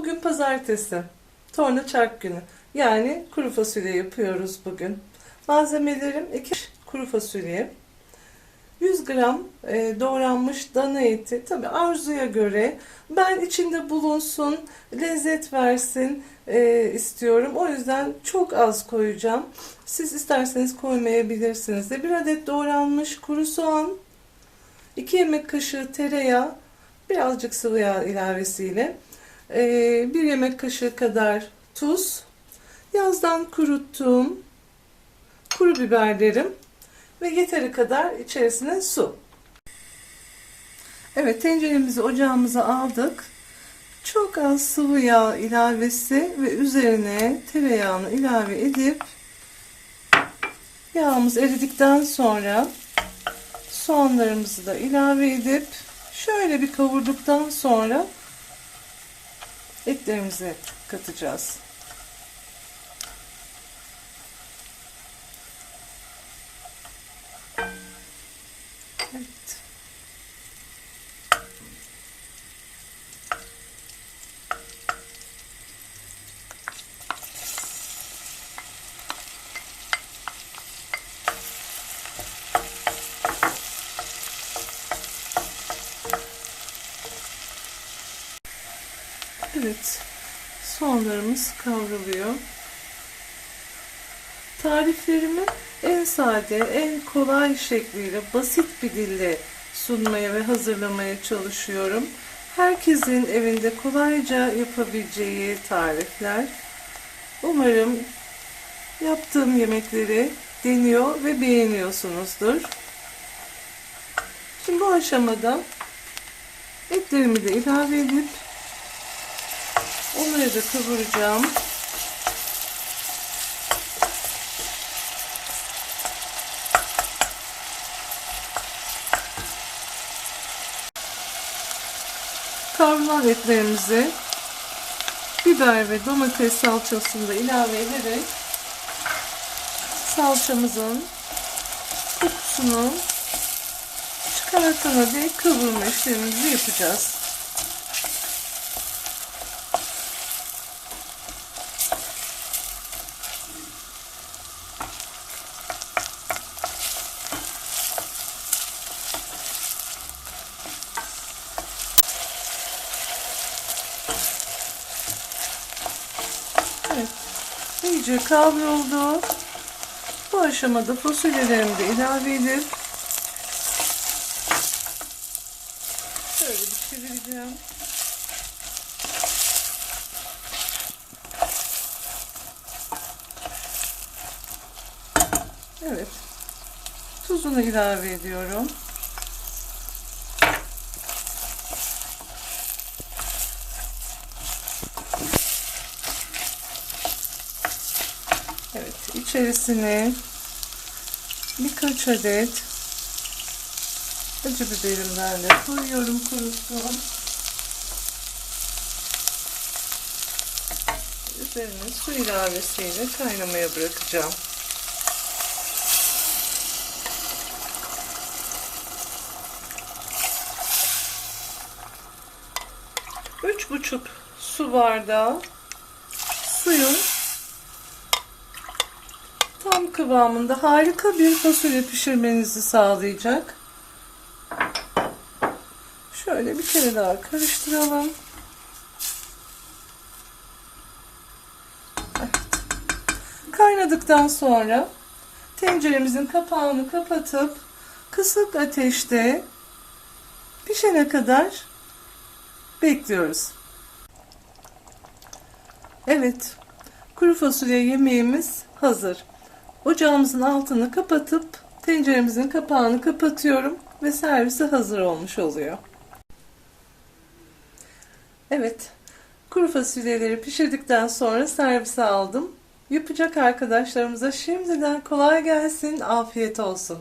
Bugün pazartesi. Torna çark günü. Yani kuru fasulye yapıyoruz bugün. Malzemelerim 2 kuru fasulye. 100 gram e, doğranmış dana eti. Tabi arzuya göre ben içinde bulunsun, lezzet versin e, istiyorum. O yüzden çok az koyacağım. Siz isterseniz koymayabilirsiniz de. Bir adet doğranmış kuru soğan, 2 yemek kaşığı tereyağı, birazcık sıvı yağ ilavesiyle, e, 1 yemek kaşığı kadar tuz, yazdan kuruttuğum kuru biberlerim ve yeteri kadar içerisine su. Evet tenceremizi ocağımıza aldık. Çok az sıvı yağ ilavesi ve üzerine tereyağını ilave edip yağımız eridikten sonra soğanlarımızı da ilave edip şöyle bir kavurduktan sonra etlerimizi katacağız. Evet. Soğanlarımız kavruluyor. Tariflerimi en sade, en kolay şekliyle, basit bir dille sunmaya ve hazırlamaya çalışıyorum. Herkesin evinde kolayca yapabileceği tarifler. Umarım yaptığım yemekleri deniyor ve beğeniyorsunuzdur. Şimdi bu aşamada etlerimi de ilave edip onları da kavuracağım. Kavrulan etlerimizi biber ve domates salçasını da ilave ederek salçamızın kokusunu çıkartana dek kavurma işlemimizi yapacağız. Evet. İyice kavruldu. Bu aşamada fasulyelerimi de ilave edip şöyle bir çevireceğim. Evet. Tuzunu ilave ediyorum. Evet, içerisine birkaç adet acı biberimden de koyuyorum kurusun. Üzerine su ilavesiyle kaynamaya bırakacağım. Üç buçuk su bardağı suyun kıvamında harika bir fasulye pişirmenizi sağlayacak. Şöyle bir kere daha karıştıralım. Kaynadıktan sonra tenceremizin kapağını kapatıp kısık ateşte pişene kadar bekliyoruz. Evet, kuru fasulye yemeğimiz hazır. Ocağımızın altını kapatıp tenceremizin kapağını kapatıyorum ve servise hazır olmuş oluyor. Evet, kuru fasulyeleri pişirdikten sonra servise aldım. Yapacak arkadaşlarımıza şimdiden kolay gelsin, afiyet olsun.